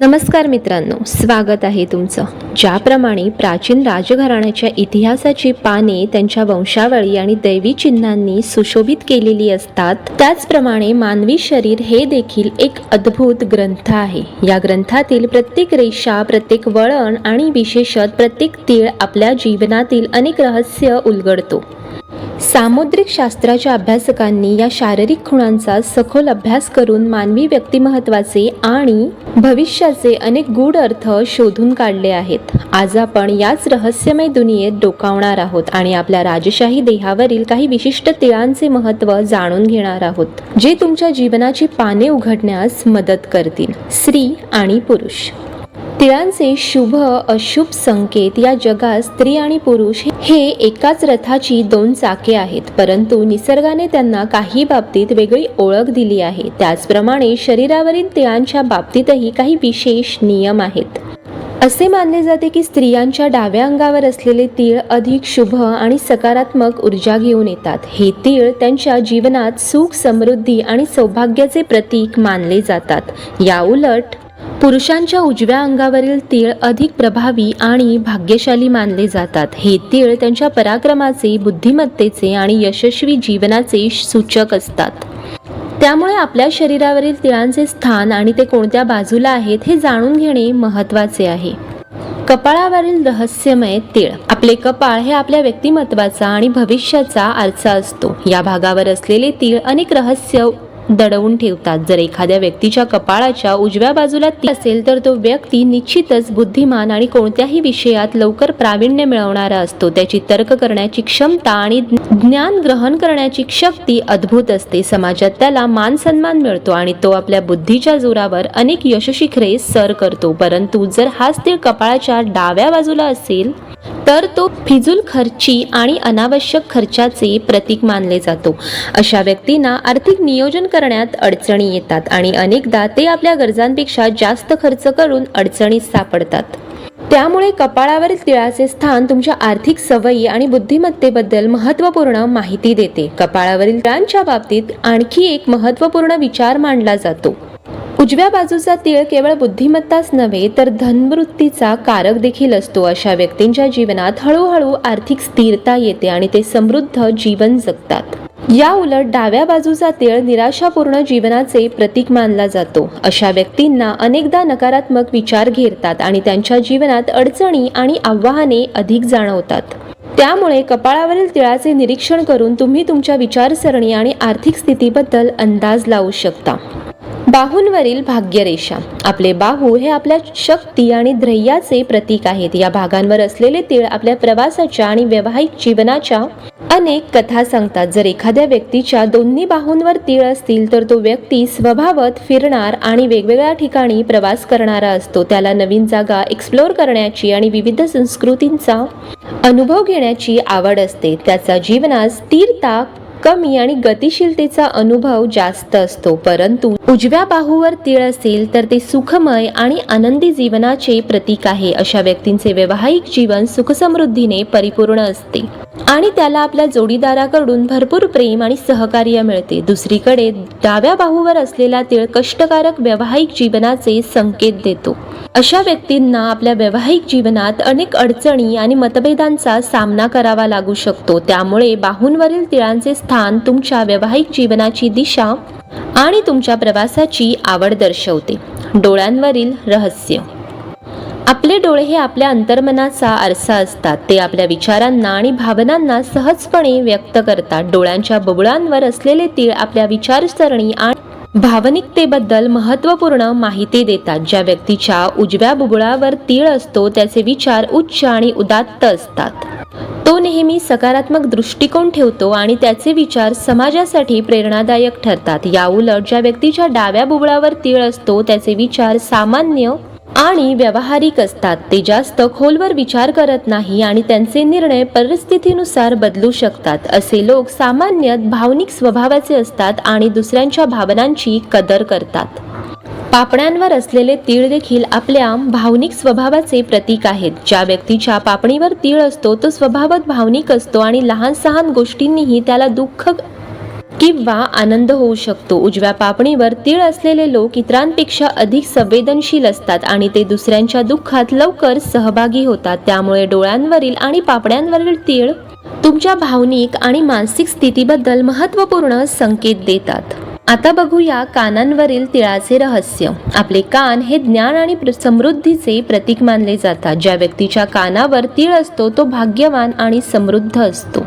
नमस्कार मित्रांनो स्वागत आहे तुमचं. ज्याप्रमाणे प्राचीन राजघराण्याच्या इतिहासाची पाने त्यांच्या वंशावळी आणि दैवी चिन्हांनी सुशोभित केलेली असतात त्याचप्रमाणे मानवी शरीर हे देखील एक अद्भुत ग्रंथ आहे. या ग्रंथातील प्रत्येक रेषा प्रत्येक वळण आणि विशेषत प्रत्येक तीळ आपल्या जीवनातील अनेक रहस्य उलगडतो. सामुद्रिक शास्त्राच्या अभ्यासकांनी या शारीरिक खुणांचा सखोल अभ्यास करून मानवी व्यक्तिमत्वाचे आणि भविष्याचे अनेक गूढ अर्थ शोधून काढले आहेत. आज आपण याच रहस्यमय दुनियेत डोकावणार आहोत आणि आपल्या राजशाही देहावरील काही विशिष्ट तिळांचे महत्त्व जाणून घेणार आहोत जे तुमच्या जीवनाची पाने उघडण्यास मदत करतील. स्त्री आणि पुरुष. तिळांचे शुभ अशुभ संकेत या जगात स्त्री आणि पुरुष हे एकाच रथाची दोन चाके आहेत. परंतु निसर्गाने त्यांना काही बाबतीत वेगळी ओळख दिली आहे. त्याचप्रमाणे शरीरावरील तिळांच्या बाबतीतही काही विशेष नियम आहेत. असे मानले जाते की स्त्रियांच्या डाव्या अंगावर असलेले तीळ अधिक शुभ आणि सकारात्मक ऊर्जा घेऊन येतात. हे तीळ त्यांच्या जीवनात सुख समृद्धी आणि सौभाग्याचे प्रतीक मानले जातात. या उलट पुरुषांच्या उजव्या अंगावरील तीळ अधिक प्रभावी आणि भाग्यशाली मानले जातात. हे तीळ त्यांच्या पराक्रमाचे बुद्धिमत्तेचे आणि यशस्वी जीवनाचे सूचक असतात. त्यामुळे आपल्या शरीरावरील तिळांचे स्थान आणि ते कोणत्या बाजूला आहेत हे जाणून घेणे महत्त्वाचे आहे. कपाळावरील रहस्यमय तीळ. आपले कपाळ हे आपल्या व्यक्तिमत्वाचा आणि भविष्याचा आरसा असतो. या भागावर असलेले तीळ अनेक रहस्य दडवून ठेवतात. जर एखाद्या व्यक्तीच्या कपाळाच्या उजव्या बाजूला ती असेल तर तो व्यक्ती निश्चितच बुद्धिमान आणि कोणत्याही विषयात लवकर प्रावीण्य मिळवणारा असतो. त्याची तर्क करण्याची क्षमता आणि ज्ञान ग्रहण करण्याची शक्ती अद्भुत असते. समाजात त्याला मान सन्मान मिळतो आणि तो आपल्या बुद्धीच्या जोरावर अनेक यशशिखरे सर करतो. परंतु जर हाच तीळ कपाळाच्या डाव्या बाजूला असेल तर तो फिजूल खर्ची आणि अनावश्यक खर्चाचे प्रतीक मानले जातो. अशा व्यक्तींना आर्थिक नियोजन करण्यात अडचणी येतात आणि अनेकदा ते आपल्या गरजांपेक्षा जास्त खर्च करून अडचणीत सापडतात. त्यामुळे कपाळावरील तिळाचे स्थान तुमच्या आर्थिक सवयी आणि बुद्धिमत्तेबद्दल महत्त्वपूर्ण माहिती देते. कपाळावरील तिळांच्या बाबतीत आणखी एक महत्त्वपूर्ण विचार मांडला जातो. उजव्या बाजूचा तीळ केवळ बुद्धिमत्ताच नव्हे तर धनवृत्तीचा कारक देखील असतो. अशा व्यक्तींच्या जीवनात हळूहळू आर्थिक स्थिरता येते आणि ते समृद्ध जीवन जगतात. या उलट डाव्या बाजूचा तीळ निराशापूर्ण जीवनाचे प्रतीक मानला जातो. अशा व्यक्तींना अनेकदा नकारात्मक विचार घेरतात आणि त्यांच्या जीवनात अडचणी आणि आव्हाने अधिक जाणवतात. त्यामुळे कपाळावरील तिळाचे निरीक्षण करून तुम्ही तुमच्या विचारसरणी आणि आर्थिक स्थितीबद्दल अंदाज लावू शकता. बाहूंवरील भाग्यरेषा. आपले बाहू हे आपल्या शक्ती आणि ध्येयाचे प्रतीक आहेत. या भागांवर असलेले तीळ आपल्या प्रवासाच्या आणि व्यावहारिक जीवनाच्या अनेक कथा सांगतात. जर एखाद्या व्यक्तीच्या दोन्ही बाहूंवर तीळ असतील तर तो व्यक्ती स्वभावत फिरणार आणि वेगवेगळ्या ठिकाणी प्रवास करणारा असतो. त्याला नवीन जागा एक्सप्लोर करण्याची आणि विविध संस्कृतींचा अनुभव घेण्याची आवड असते. त्याचा जीवनात स्थिरता कमी आणि गतिशीलतेचा अनुभव जास्त असतो परंतु उजव्या बाहूवर तीळ असेल तर ते सुखमय आणि आनंदी जीवनाचे प्रतीक आहे अशा व्यक्तींचे वैवाहिक जीवन सुखसमृद्धीने परिपूर्ण असते. आणि त्याला आपल्या जोडीदाराकडून भरपूर प्रेम आणि सहकार्य मिळते. दुसरीकडे डाव्या बाहूवर असलेला तीळ कष्टकारक वैवाहिक जीवनाचे संकेत देतो. अशा व्यक्तींना आपल्या वैवाहिक जीवनात अनेक अडचणी आणि मतभेदांचा सामना करावा लागू शकतो. त्यामुळे बाहूंवरील तिळांचे स्थान तुमच्या वैवाहिक जीवनाची दिशा आणि तुमच्या प्रवासाची आवड दर्शवते. डोळ्यांवरील रहस्य. आपले डोळे हे आपल्या अंतर्मनाचा आरसा असतात. ते आपल्या विचारांना आणि भावनांना सहजपणे व्यक्त करतात. डोळ्यांच्या बुबुळांवर असलेले तीळ आपल्या विचारसरणी आणि भावनिकतेबद्दल महत्त्वपूर्ण माहिती देतात. ज्या व्यक्तीच्या उजव्या बुबुळावर तीळ असतो त्याचे विचार उच्च आणि उदात्त असतात. तो नेहमी सकारात्मक दृष्टिकोन ठेवतो आणि त्याचे विचार समाजासाठी प्रेरणादायक ठरतात. या उलट ज्या व्यक्तीच्या डाव्या बुबळावर तीळ असतो त्याचे विचार सामान्य आणि व्यावहारिक असतात. ते जास्त खोलवर विचार करत नाही आणि त्यांचे निर्णय परिस्थितीनुसार बदलू शकतात. असे लोक सामान्यतः भावनिक स्वभावाचे असतात आणि दुसऱ्यांच्या भावनांची कदर करतात. पापण्यांवर असलेले तीळ देखील आपल्या भावनिक स्वभावाचे प्रतीक आहेत. ज्या व्यक्तीच्या पापणीवर तीळ असतो तो स्वभावात भावनिक असतो आणि लहान सहान गोष्टींनीही त्याला दुःख किंवा आनंद होऊ शकतो. उजव्या पापणीवर तीळ असलेले लोक इतरांपेक्षा अधिक संवेदनशील असतात आणि ते दुसऱ्यांच्या दुःखात लवकर सहभागी होतात. त्यामुळे डोळ्यांवरील आणि पापण्यांवरील तीळ तुमच्या भावनिक आणि मानसिक स्थितीबद्दल महत्त्वपूर्ण संकेत देतात. आता बघूया कानांवरील तिळाचे रहस्य. आपले कान हे ज्ञान आणि प्र- समृद्धीचे प्रतीक मानले जातात. ज्या व्यक्तीच्या कानावर तीळ असतो तो भाग्यवान आणि समृद्ध असतो.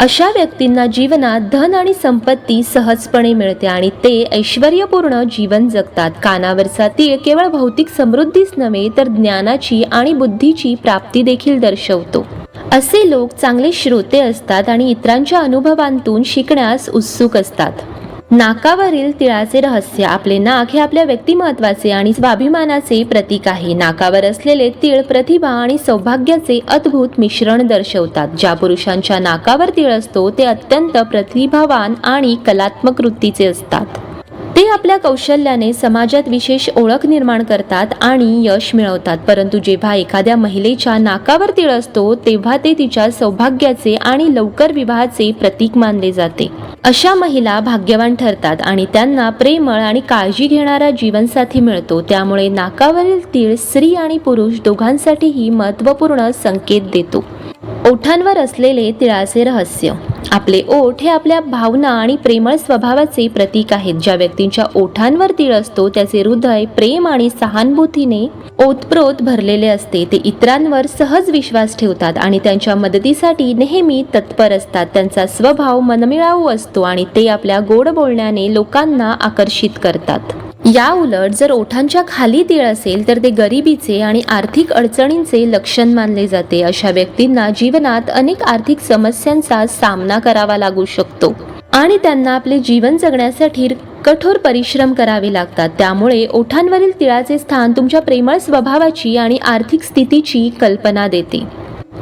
अशा व्यक्तींना जीवनात धन आणि संपत्ती सहजपणे मिळते आणि ते ऐश्वर्यपूर्ण जीवन जगतात. कानावरचा तीळ केवळ भौतिक समृद्धीच नव्हे तर ज्ञानाची आणि बुद्धीची प्राप्ती देखील दर्शवतो. असे लोक चांगले श्रोते असतात आणि इतरांच्या अनुभवांतून शिकण्यास उत्सुक असतात. नाकावरील तिळाचे रहस्य आपले नाक हे आपल्या व्यक्तिमत्वाचे आणि स्वाभिमानाचे प्रतीक आहे. नाकावर असलेले तिळ प्रतिभा आणि सौभाग्याचे अद्भुत मिश्रण दर्शवतात. ज्या पुरुषांच्या नाकावर तिळ असतो ते अत्यंत प्रतिभावान आणि कलात्मक वृत्तीचे असतात. ते आपल्या कौशल्याने समाजात विशेष ओळख निर्माण करतात आणि यश मिळवतात. परंतु जेव्हा एखाद्या महिलेच्या नाकावर तिळ असतो तेव्हा ते तिच्या सौभाग्याचे आणि लवकर विवाहाचे प्रतीक मानले जाते. अशा महिला भाग्यवान ठरतात आणि त्यांना प्रेमळ आणि काळजी घेणारा जीवनसाथी मिळतो. त्यामुळे नाकावरील तीळ स्त्री आणि पुरुष दोघांसाठीही महत्त्वपूर्ण संकेत देतो. ओठांवर असलेले तिळाचे रहस्य. आपले ओठ हे आपल्या भावना आणि प्रेमळ स्वभावाचे प्रतीक आहेत. ज्या व्यक्तींच्या ओठांवर तिळ असतो त्याचे हृदय प्रेम आणि सहानुभूतीने ओतप्रोत भरलेले असते. ते इतरांवर सहज विश्वास ठेवतात आणि त्यांच्या मदतीसाठी नेहमी तत्पर असतात. त्यांचा स्वभाव मनमिळावू असतो आणि ते आपल्या गोड बोलण्याने लोकांना आकर्षित करतात. या उलट जर ओठांच्या खाली तीळ असेल तर ते गरिबीचे आणि आर्थिक अडचणींचे लक्षण मानले जाते. अशा व्यक्तींना जीवनात अनेक आर्थिक समस्यांचा सामना करावा लागू शकतो आणि त्यांना आपले जीवन जगण्यासाठी कठोर परिश्रम करावे लागतात. त्यामुळे ओठांवरील तिळाचे स्थान तुमच्या प्रेमळ स्वभावाची आणि आर्थिक स्थितीची कल्पना देते.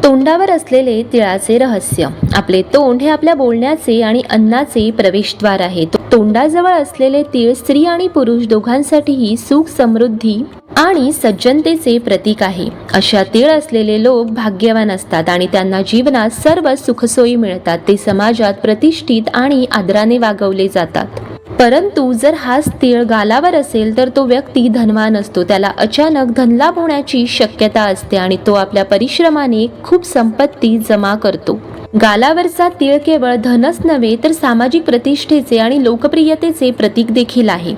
तोंडावर असलेले तिळाचे रहस्य. आपले तोंड हे आपल्या बोलण्याचे आणि अन्नाचे प्रवेशद्वार आहे. तोंडाजवळ असलेले तीळ स्त्री आणि पुरुष दोघांसाठीही सुख समृद्धी आणि सज्जनतेचे प्रतीक आहे. अशा तीळ असलेले लोक भाग्यवान असतात आणि त्यांना जीवनात सर्व सुखसोयी मिळतात. ते समाजात प्रतिष्ठित आणि आदराने वागवले जातात. परंतु जर हाच तीळ गालावर असेल तर तो व्यक्ती धनवान असतो. त्याला अचानक धनलाभ होण्याची शक्यता असते आणि तो आपल्या परिश्रमाने खूप संपत्ती जमा करतो. गालावरचा तीळ केवळ धनच नव्हे तर सामाजिक प्रतिष्ठेचे आणि लोकप्रियतेचे प्रतीक देखील आहे.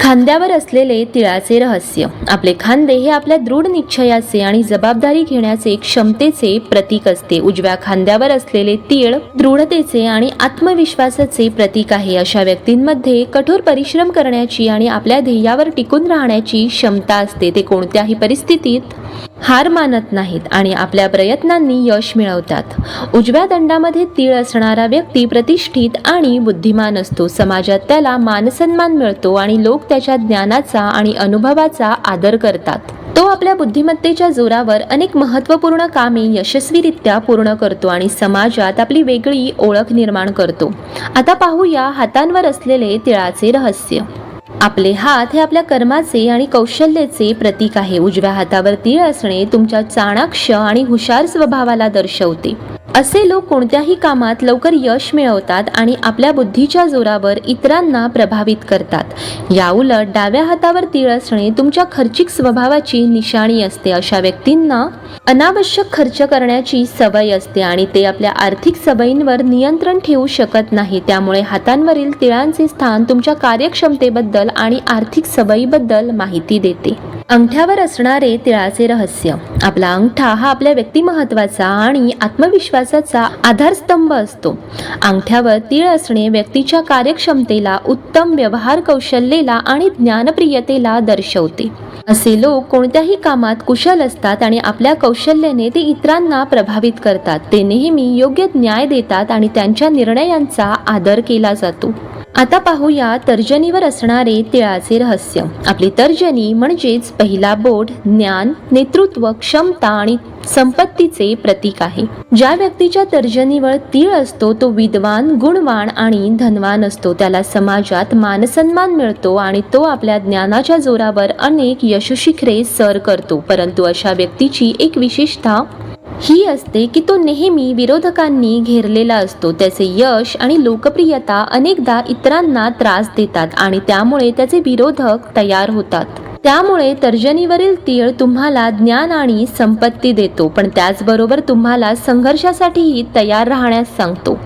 खांद्यावर असलेले तिळाचे रहस्य. आपले खांदे हे आपल्या दृढ निश्चयाचे आणि जबाबदारी घेण्याचे क्षमतेचे प्रतीक असते. उजव्या खांद्यावर असलेले तीळ दृढतेचे आणि आत्मविश्वासाचे प्रतीक आहे. अशा व्यक्तींमध्ये कठोर परिश्रम करण्याची आणि आपल्या ध्येयावर टिकून राहण्याची क्षमता असते. ते कोणत्याही परिस्थितीत हार मानत नाहीत आणि आपल्या प्रयत्नांनी यश मिळवतात. उजव्या दंडामध्ये तीळ असणारा व्यक्ती प्रतिष्ठित आणि बुद्धिमान असतो. समाजात त्याला मानसन्मान मिळतो आणि लोक त्याच्या ज्ञानाचा आणि अनुभवाचा आदर करतात. तो आपल्या बुद्धिमत्तेच्या जोरावर अनेक महत्त्वपूर्ण कामे यशस्वीरित्या पूर्ण करतो आणि समाजात आपली वेगळी ओळख निर्माण करतो. आता पाहूया हातांवर असलेले तिळाचे रहस्य. आपले हात हे आपल्या कर्माचे आणि कौशल्याचे प्रतीक आहे. उजव्या हातावर तीळ असणे तुमच्या चाणाक्ष आणि हुशार स्वभावाला दर्शवते. असे लोक कोणत्याही कामात लवकर यश मिळवतात आणि आपल्या बुद्धीच्या जोरावर इतरांना प्रभावित करतात. याउलट डाव्या हातावर तीळ असणे तुमच्या खर्चिक स्वभावाची निशाणी असते अशा व्यक्तींना अनावश्यक खर्च करण्याची सवय असते आणि ते आपल्या आर्थिक सवयींवर नियंत्रण ठेवू शकत नाही. त्यामुळे हातांवरील तिळांचे स्थान तुमच्या कार्यक्षमतेबद्दल आणि आर्थिक सवयीबद्दल माहिती देते. अंगठ्यावर असणारे तिळाचे रहस्य. आपला अंगठा हा आपल्या व्यक्तिमहत्वाचा आणि आत्मविश्वासाचा आधारस्तंभ असतो. अंगठ्यावर तिळ असणे व्यक्तीच्या कार्यक्षमतेला उत्तम व्यवहार कौशल्येला आणि ज्ञानप्रियतेला दर्शवते. असे लोक कोणत्याही कामात कुशल असतात आणि आपल्या कौशल्याने ते इतरांना प्रभावित करतात. ते नेहमी योग्य न्याय देतात आणि त्यांच्या निर्णयांचा आदर केला जातो. आता पाहूया तर्जनीवर असणारे तिळाचे रहस्य. आपली तर्जनी म्हणजेच पहिला बोट ज्ञान नेतृत्व क्षमता आणि संपत्तीचे प्रतीक आहे. ज्या व्यक्तीच्या तर्जनीवर तीळ असतो तो विद्वान गुणवान आणि धनवान असतो. त्याला समाजात मानसन्मान मिळतो आणि तो आपल्या ज्ञानाच्या जोरावर अनेक यशशिखरे सर करतो. परंतु अशा व्यक्तीची एक विशेषता ही असते की तो नेहमी विरोधकांनी घेरलेला असतो. त्याचे यश आणि लोकप्रियता अनेकदा इतरांना त्रास देतात आणि त्यामुळे त्याचे विरोधक तयार होतात. त्यामुळे तर्जनीवरील तीळ तुम्हाला ज्ञान आणि संपत्ती देतो पण त्याचबरोबर तुम्हाला संघर्षासाठीही तयार राहण्यास सांगतो.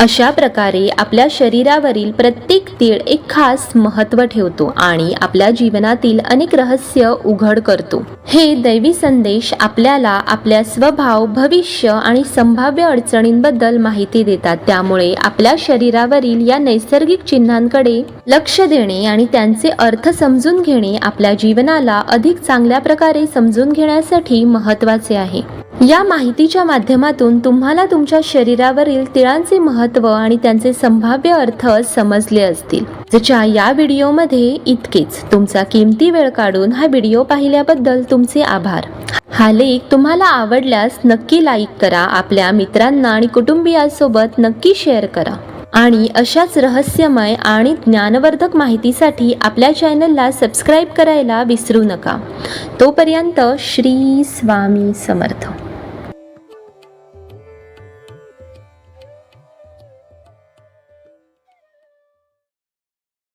अशा प्रकारे आपल्या शरीरावरील प्रत्येक तीळ एक खास महत्त्व ठेवतो आणि आपल्या जीवनातील अनेक रहस्य उघड करतो. हे दैवी संदेश आपल्याला आपल्या स्वभाव भविष्य आणि संभाव्य अडचणींबद्दल माहिती देतात. त्यामुळे आपल्या शरीरावरील या नैसर्गिक चिन्हांकडे लक्ष देणे आणि त्यांचे अर्थ समजून घेणे आपल्या जीवनाला अधिक चांगल्या प्रकारे समजून घेण्यासाठी महत्त्वाचे आहे. या माहितीच्या माध्यमातून तुम्हाला तुमच्या शरीरावरील तिळांचे महत्त्व आणि त्यांचे संभाव्य अर्थ समजले असतील. ज्याच्या या व्हिडिओमध्ये इतकेच. तुमचा किमती वेळ काढून हा व्हिडिओ पाहिल्याबद्दल तुमचे आभार. हा लेख तुम्हाला आवडल्यास नक्की लाईक करा आपल्या मित्रांना आणि कुटुंबियांसोबत नक्की शेअर करा. आणि अशाच रहस्यमय आणि ज्ञानवर्धक माहितीसाठी आपल्या चॅनलला सबस्क्राईब करायला विसरू नका. तोपर्यंत श्री स्वामी समर्थ.